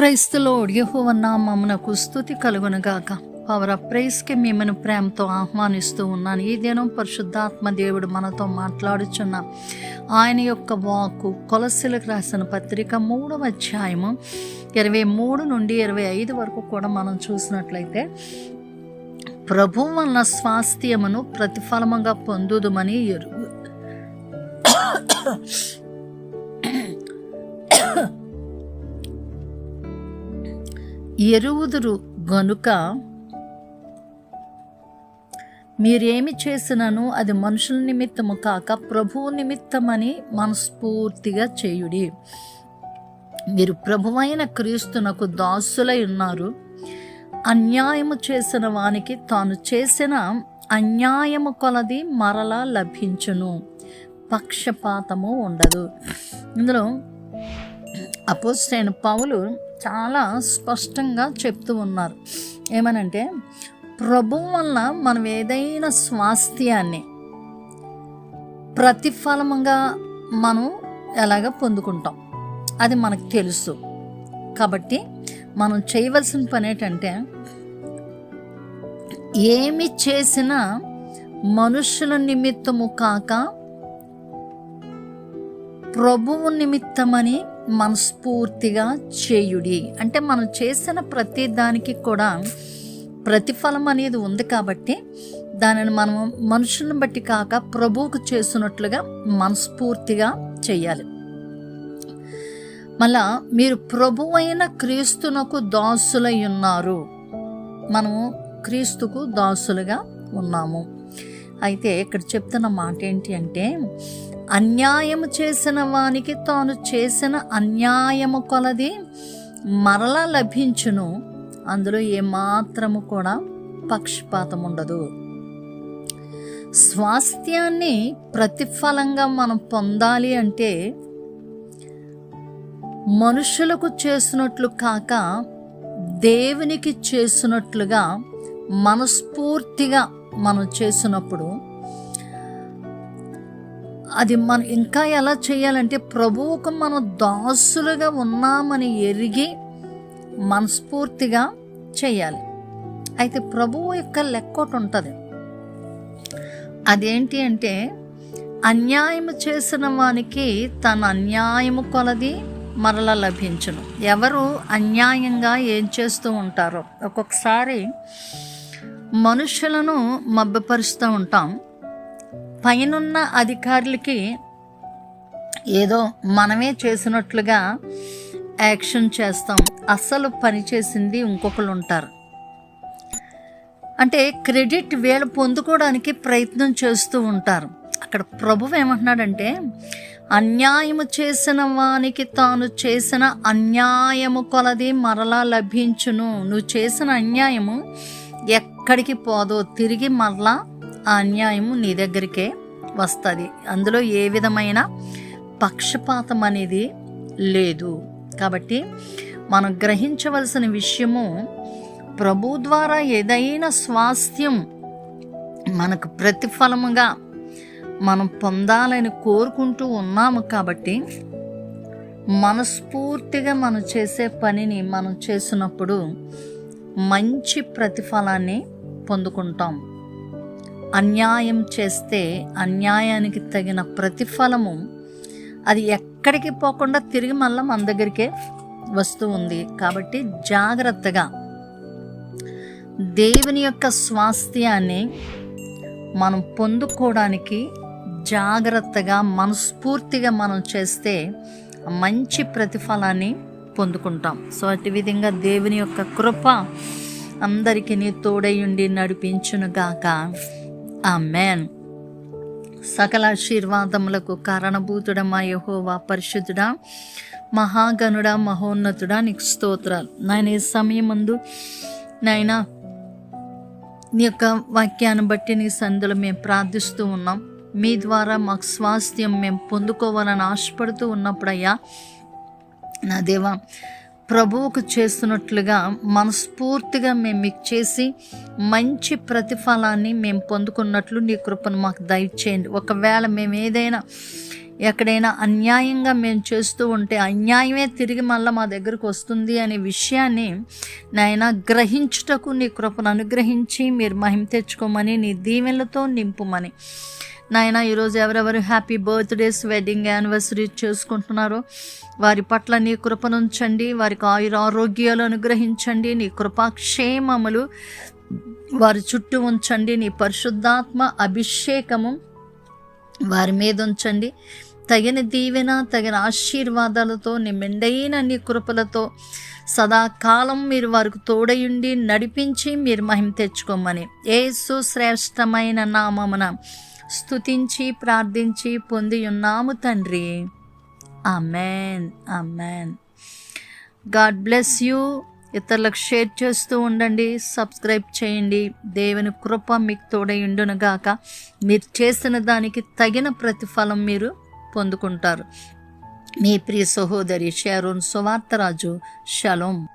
క్రైస్తులో యహోవన్నామమునకు స్థుతి కలుగునుగాక. Power of ప్రైస్కి మిమ్మల్ని ప్రేమతో ఆహ్వానిస్తూ ఉన్నాను. ఈ దినం పరిశుద్ధాత్మ దేవుడు మనతో మాట్లాడుచున్న ఆయన యొక్క వాకు కొలసిలకు రాసిన పత్రిక మూడవ అధ్యాయము ఇరవై మూడు నుండి ఇరవై ఐదు వరకు కూడా మనం చూసినట్లయితే ప్రభు వలన స్వాస్థ్యమును ప్రతిఫలముగా పొందుదుమని ఎరుగు. ఎరువుదురు గనుక మీరేమి చేసినను అది మనుషుల నిమిత్తము కాక ప్రభువు నిమిత్తమని మనస్ఫూర్తిగా చేయుడి. మీరు ప్రభువైన క్రీస్తునకు దాసులై ఉన్నారు. అన్యాయము చేసిన వానికి తాను చేసిన అన్యాయము కొలది మరలా లభించును. పక్షపాతము ఉండదు. ఇందులో అపోజిట్ పౌలు చాలా స్పష్టంగా చెప్తూ ఉన్నారు. ఏమనంటే ప్రభు వల్ల మనం ఏదైనా స్వాస్థ్యాన్ని ప్రతిఫలముగా మనం ఎలాగ పొందుకుంటాం? అది మనకు తెలుసు. కాబట్టి మనం చేయవలసిన పని ఏంటంటే ఏమి చేసినా మనుషుల నిమిత్తము కాక ప్రభువు నిమిత్తమని మనస్ఫూర్తిగా చేయుడి. అంటే మనం చేసిన ప్రతి దానికి కూడా ప్రతిఫలం అనేది ఉంది కాబట్టి దానిని మనం మనుషులను బట్టి కాక ప్రభువుకు చేసినట్లుగా మనస్ఫూర్తిగా చేయాలి. మళ్ళా మీరు ప్రభు అయిన క్రీస్తునకు దాసులై ఉన్నారు. మనము క్రీస్తుకు దాసులుగా ఉన్నాము. అయితే ఇక్కడ చెప్తున్న మాట ఏంటి అంటే అన్యాయము చేసిన వానికి తాను చేసిన అన్యాయము కొలది మరలా లభించును. అందులో ఏమాత్రము కూడా పక్షపాతం ఉండదు. స్వాస్థ్యాన్ని ప్రతిఫలంగా మనం పొందాలి అంటే మనుషులకు చేసినట్లు కాక దేవునికి చేసినట్లుగా మనస్ఫూర్తిగా మనం చేసినప్పుడు అది మనం ఇంకా ఎలా చేయాలంటే ప్రభువుకు మనం దాసులుగా ఉన్నామని ఎరిగి మనస్ఫూర్తిగా చేయాలి. అయితే ప్రభువు యొక్క లెక్క ఒకటి ఉంటుంది. అదేంటి అంటే అన్యాయము చేసిన వానికి తన అన్యాయము కొలది మరల లభించును. ఎవరు అన్యాయంగా ఏం చేస్తూ ఉంటారో. ఒక్కొక్కసారి మనుషులను మభ్యపరుస్తూ ఉంటాం. పైనున్న అధికారులకి ఏదో మనమే చేసినట్లుగా యాక్షన్ చేస్తాం. అస్సలు పని చేసింది ఇంకొకరు ఉంటారు. అంటే క్రెడిట్ వీళ్ళు పొందుకోవడానికి ప్రయత్నం చేస్తూ ఉంటారు. అక్కడ ప్రభువు ఏమంటున్నాడంటే అన్యాయము చేసిన వానికి తాను చేసిన అన్యాయము కొలది మరలా లభించును. నువ్వు చేసిన అన్యాయము ఎక్కడికి పోదో తిరిగి మళ్ళా ఆ అన్యాయము నీ దగ్గరికే వస్తుంది. అందులో ఏ విధమైన పక్షపాతం అనేది లేదు. కాబట్టి మనం గ్రహించవలసిన విషయము ప్రభు ద్వారా ఏదైనా స్వాస్థ్యం మనకు ప్రతిఫలముగా మనం పొందాలని కోరుకుంటూ ఉన్నాము కాబట్టి మనస్ఫూర్తిగా మనం చేసే పనిని మనం చేసినప్పుడు మంచి ప్రతిఫలాన్ని పొందుకుంటాం. అన్యాయం చేస్తే అన్యాయానికి తగిన ప్రతిఫలము అది ఎక్కడికి పోకుండా తిరిగి మళ్ళీ మన దగ్గరికే వస్తూ ఉంది. కాబట్టి జాగ్రత్తగా దేవుని యొక్క స్వాస్థ్యాన్ని మనం పొందుకోవడానికి జాగ్రత్తగా మనస్ఫూర్తిగా మనం చేస్తే మంచి ప్రతిఫలాన్ని పొందుకుంటాం. సో అటు విధంగా దేవుని యొక్క కృప అందరికీ తోడయుండి నడిపించునుగాక మ్యాన్ సకల ఆశీర్వాదములకు కారణభూతుడమా యహోవా పరిశుద్ధుడా మహాగణుడా మహోన్నతుడా నీకు స్తోత్రాలు. నాయన ఈ సమయం ముందు నాయన నీ యొక్క వాక్యాన్ని బట్టి నీ సందులో మేము ప్రార్థిస్తూ ఉన్నాం. మీ ద్వారా మాకు స్వాస్థ్యం మేము పొందుకోవాలని ఆశపడుతూ ఉన్నప్పుడయ్యా నా దేవా ప్రభువుకు చేస్తున్నట్లుగా మనస్ఫూర్తిగా మేము మీకు చేసి మంచి ప్రతిఫలాన్ని మేము పొందుకున్నట్లు నీ కృపను మాకు దయచేయండి. ఒకవేళ మేము ఏదైనా ఎక్కడైనా అన్యాయంగా మేము చేస్తూ ఉంటే అన్యాయమే తిరిగి మళ్ళీ మా దగ్గరకు వస్తుంది అనే విషయాన్ని నాయన గ్రహించుటకు నీ కృపను అనుగ్రహించి మీరు మహిమ తెచ్చుకోమని నీ దీవెనలతో నింపుమని నాయన ఈరోజు ఎవరెవరు హ్యాపీ బర్త్డేస్ వెడ్డింగ్ యానివర్సరీ చేసుకుంటున్నారో వారి పట్ల నీ కృపనుంచండి వారికి ఆయుర ఆరోగ్యాలు అనుగ్రహించండి నీ కృపాక్షేమములు వారి చుట్టూ ఉంచండి నీ పరిశుద్ధాత్మ అభిషేకము వారి మీద ఉంచండి. తగిన దీవెన తగిన ఆశీర్వాదాలతో నీ మెండైన నీ కృపలతో సదాకాలం మీరు వారికి తోడయుండి నడిపించి మీరు మహిమ తెచ్చుకోమని. ఏసు శ్రేష్టమైన నామమున స్తుతించి ప్రార్థించి పొంది ఉన్నాము తండ్రి. Amen amen God bless you. ఇతరులకు షేర్ చేస్తూ ఉండండి. సబ్స్క్రైబ్ చేయండి. దేవుని కృప మీకు తోడై మీరు చేసిన దానికి తగిన ప్రతిఫలం మీరు పొందుకుంటారు. మీ ప్రియ సహోదరి షారోన్ సువార్తరాజు. షలోం.